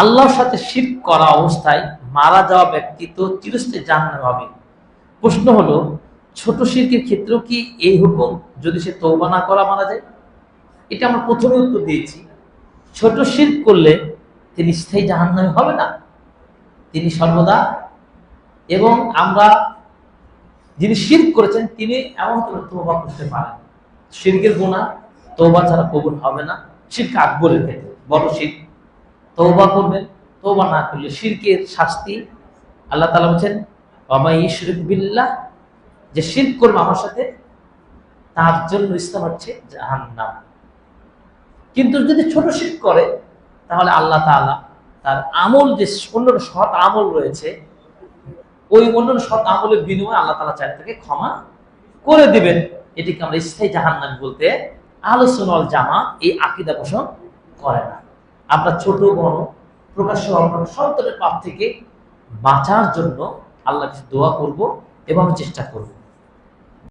আল্লাহর সাথে শির করা অবস্থায় মারা যাওয়া ব্যক্তি তো চিরস্থায়ী জাহান্নামে হবে। প্রশ্ন হলো, ছোট শিরকের ক্ষেত্রেও কি এই হুকুম যদি সে তৌবা না করা মারা যায়? এটা আমরা প্রথমে উত্তর দিয়েছি। ছোট শির করলে তিনি স্থায়ী জাহান্নামে হবে না। তিনি সর্বদা এবং আমরা যিনি শির করেছেন, তিনি এমন করে তৌবা করতে পারেন। শিরকের গুণা তৌবা ছাড়া কবুল হবে না। শিরক আকবরের ক্ষেত্রে, বড় শির তৌবা করবেন। তৌবা না করলে শিরকের শাস্তি আল্লাহ তালা বলছেন বাবা ইশরিক যে শিরক করবে আমার সাথে, তার জন্য ইসলাম হচ্ছে জাহান্নাম। কিন্তু যদি ছোট শিরক করে, তাহলে আল্লাহ তাআলা তার আমল যে অন্য সৎ আমল রয়েছে, ওই অন্য সৎ আমলের বিনিময়ে আল্লাহ তালা চাই তাকে ক্ষমা করে দিবেন। এটিকে আমরা স্থায়ী জাহান্নাম বলতে আলোচনাল জামা এই আকিদা পোষণ করে না। আমরা ছোট বড় প্রকাশ্য আপনার সন্তানের পাপ থেকে বাঁচার জন্য আল্লাহ দোয়া করব এবং চেষ্টা করব।